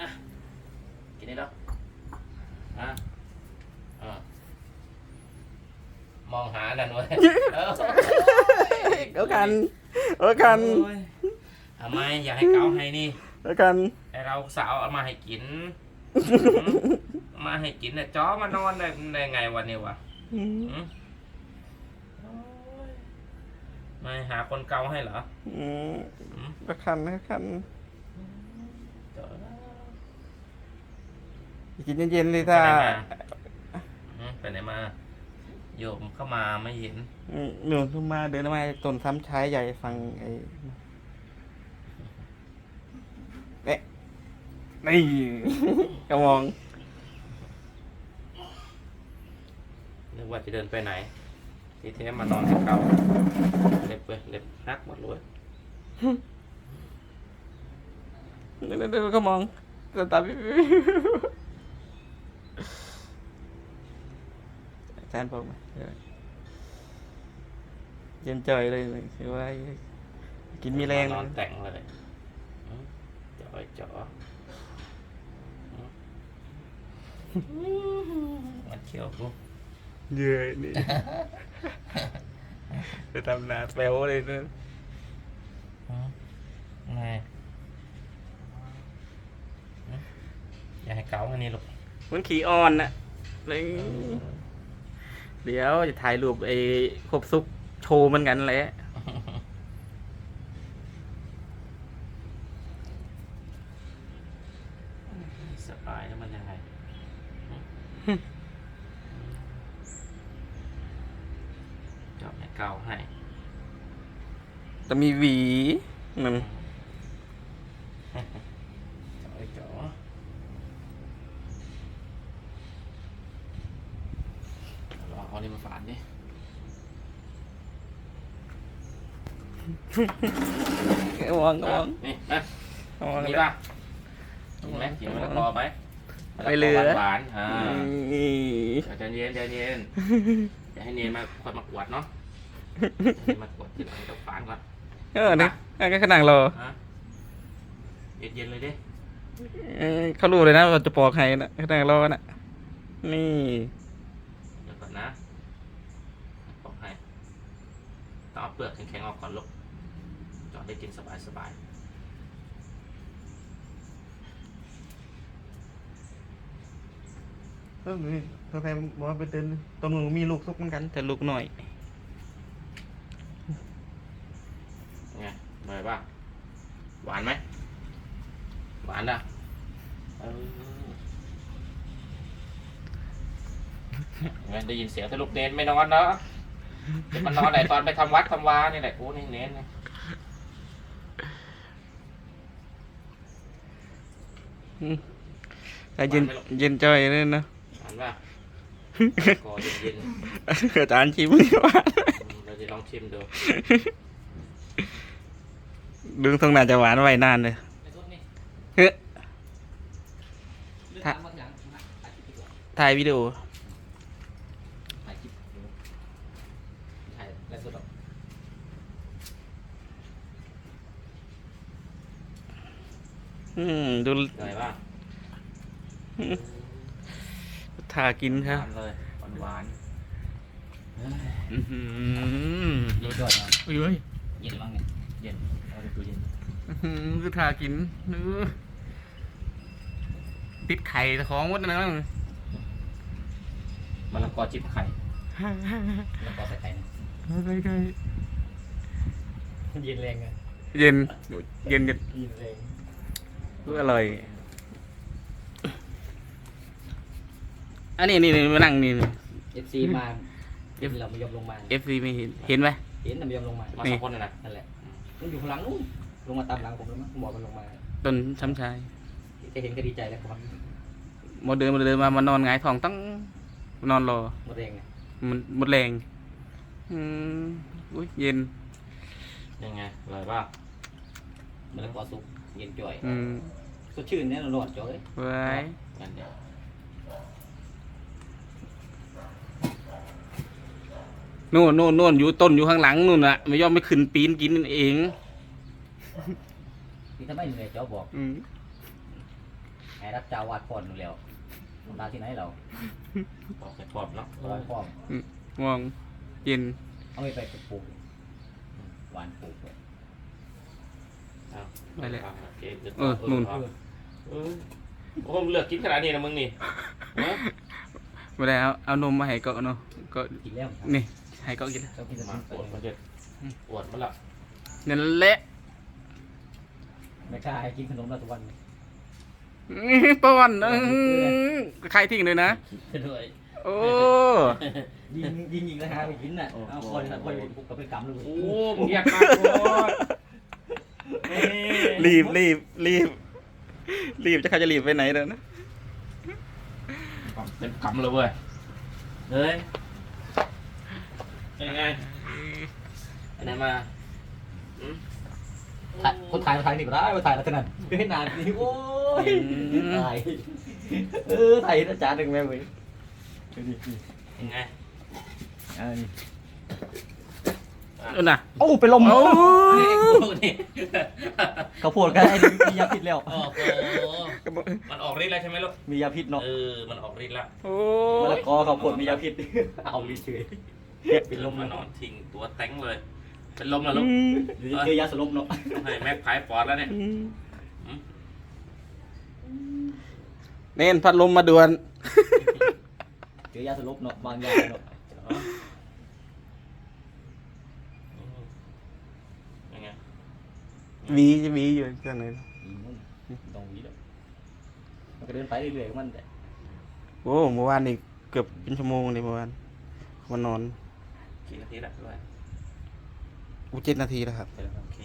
อะกินได้แล้วอะอะมองหานั่นเว้ยเออเอากันเอากันโอ้ยทำไมอยากให้เกาให้นี่เอากันให้เราสาวเอามาให้กินเอามาให้กินเนี่ยจ้อมานอนได้ได้ไงวันนี้วะอืมหืมโอ้ยไม่หาคนเกาให้เหรออืมหืมเอากันเอากันเดี๋ยวนะ กินเย็นๆเลยไปถ้าไหนมาหืมไปไหนมาโยมเข้ามาไม่เห็นอืมหนูขึ้นมาเดินมาต้นซ้ำใช้ใหญ่ฟังไอ้เนี่ยนี่กระมองนึกว่าจะเดินไปไหน ทีเทมานอนที่เก่าเล็บเว้ยเล็บหักหมดเลย เดินเดินกระมองตาตาพี่อาจารย์บอกมาเดี๋ยวเย็นจ่อยเลยคือว่า กินมีแรงนอนแต่งเลยอืมจ่อยจ่ออืมมันเขียวกูเยอะนี่จะทำหนาแปลวเลยนะอืมไงอืม อย่าให้เกาอันนี้ลูกมันขี่อ่อนน่ะเลยเดี๋ยวจะถ่ายรูปไอ้ครบซุกโชว์มันกันแหละสบายแล้วมันยังไงเจาะให้เกาให้ จะมีหวีมัน เจาะให้เจาะ ลองเอานี่มาฝานดิกระวังกระวังนี่นะกระวังนี่เลยป่ะกินไหมกินมะละกอไหมมะละไม่กเหลือหวานๆอ่านี่เดี๋ยวใจเย็นใจเย็นอย่าให้เนียนมาคอยมากวดเนาะให้มากวดที่หลังต้องฝานก่อนเออเนี่ยก็ขนาดรอฮะเย็นเย็นๆเลยดิเอ้ยเขารู้เลยนะว่าจะปอกให้นะขนาดรอน่ะนี่ เดี๋ยวก่อนนะบอกให้ต้อง เอาเปลือกแข็งๆออกก่อนลูกจอดได้กินสบายสบายเออนี่เพื่อนบอกว่าไปเดินตรงนู้นมีลูกซุกเหมือนกัน แต่ลูกหน่อยๆไงเหนื่อยป่ะหวานไหมหวานอะเออไงได้ยินเสียงทะลุเน้นไม่นอนเนาะเดี๋ยว มันนอนไหนตอนไปทำวัดทำวานี่แหละกูนี่เน้นนะแต่เย็นเย็นจ่อยเลยนะหวานป่ะกอเย็นอาจารย์ชิมไม่ว่าๆเราจะลองชิมดูดึงทรงน่าจะหวานไว้นานเลยเฮ้ยถ่ายบางอย่างถ่ายคลิปดีกว่าถ่ายวิดีโอ ถ่ายคลิปดูถ่ายแล้วสด อืมดูเหนื่อยป่ะทากินหครับวานเลยหวานหวานอื้อหือดูด้วยนะอุ้ยเว้ยเย็นบ้างเนี่ยเย็นเอาไปตู้เย็นอื้อหือคือทากินเนื้อติดไข่ท้องวัดนะมั้งมะละกอจิ้มไข่มะละกอใส่ไข่นะใกล้เย็นแรงไงๆเย็นเย็นเย็นเย็นแรง อร่อย อันนี้นี่นี่มานั่งนี่นี่ เอฟซีมาเอฟ เราไม่ยอมลงมาเอฟซีไม่เห็น เห็นไหม เห็นแต่ไม่ยอมลงมามาสองคนนะนะนั่นแหละมันอยู่ข้างหลังนู้นลงมาตามหลังผมแล้วมั้งหมอมันลงมาต้นช้ำชายแกเห็นก็ดีใจแล้วครับหมดเดินมาเดินมามานอนหงายท้องตั้งนอนรอหมดแรงไงมันหมดแรงอืมอุ้ยเย็นยังไงอร่อยป่ะมันแล้วก็สุก เย็นจ่อยอืมสดชื่นเนี่ยเราหลอดจ่อยไว้งั้นเดี๋ยวนู่นนู่นนู่นอยู่ต้นอยู่ข้างหลังนู่นน่ะไม่ยอมไม่ขึ้นปีนกินเองนี่ถ้าไม่เหนื่อยจ่อบอกอืมให้รับเจ้าวาดก่อนอยู่แล้วทำตาที่ไหนเราบอกให้พร้อมเนาะวาดพ่อมง่วงกินเอาไปไปปลูกหวานปลูกเลยเอา ไปเลยโอเคดี๋ยวเออนู่น เออเออโอ้โหเลือกกินขนาดนี้นะมึงนี่เออไม่ได้เอาเอานมมาให้เกาะเนาะก็กินแล้วนี่ให้เกาะกินเรากินแต่มามันปวดมาเด็ดปวดมาละนั่นแหละไม่กล้าให้กินขนมเราทุกวันอื้อป้อนอื้อใครทิ้งเลยนะ ด้วย โอ้ ยิงยิงยิงนะฮะไปกินน่ะเอาคนนะคนปลูกก็ไปกำเลยโอ้มึงอยากมากโคต รเอ้ยรีบรีบรีบ รีบจะใครจะรีบไปไหนเด้อนะเป็นกำเลยเว้ยเฮ้ยเป็นไงไปไหนมาอืมถ่ายคนถ่ายมาถ่ายนี่ก็ได้มาถ่ายแล้วเท่านั้นไม่นานนี่โอ้ยถ่ายเออถ่ายอาจารย์หนึ่งแม่เว้ยดูดิเป็นไงอ่า นี่นู่นน่ะโอ้เป็นลมโอ้นี่กูนี่เขาพูดกันไอ้นี่มียาพิษแล้ว โอ้โหมันออกฤทธิ์แล้วใช่ไหมลูกมียาพิษเนาะเออมันออกฤทธิ์แล้วโอ้มะละกอเขาพูดมียาพิษเอาลิ้นเฉยเป็นลมมาแล้วนอนทิ้งตัวแต้งเลย เป็นลมแล้วลูกหรือเจอยาสลบเนาะต้องให้แม็กพายปอดแล้วเนี่ยเน้นพัดลมมาด่วนเจอยาสลบเนาะบางยาเนาะ ยังไง วีจะวีอยู่ข้างในอีมึงตรงนี้เนาะมันก็เดินไปเรื่อยๆของมันแต่โอ้เมื่อวานนี่เกือบเป็นชั่วโมงเลยเมื่อวานมานอนกี่นาทีละด้วยอูเจ็ดนาทีแล้วครับโอเค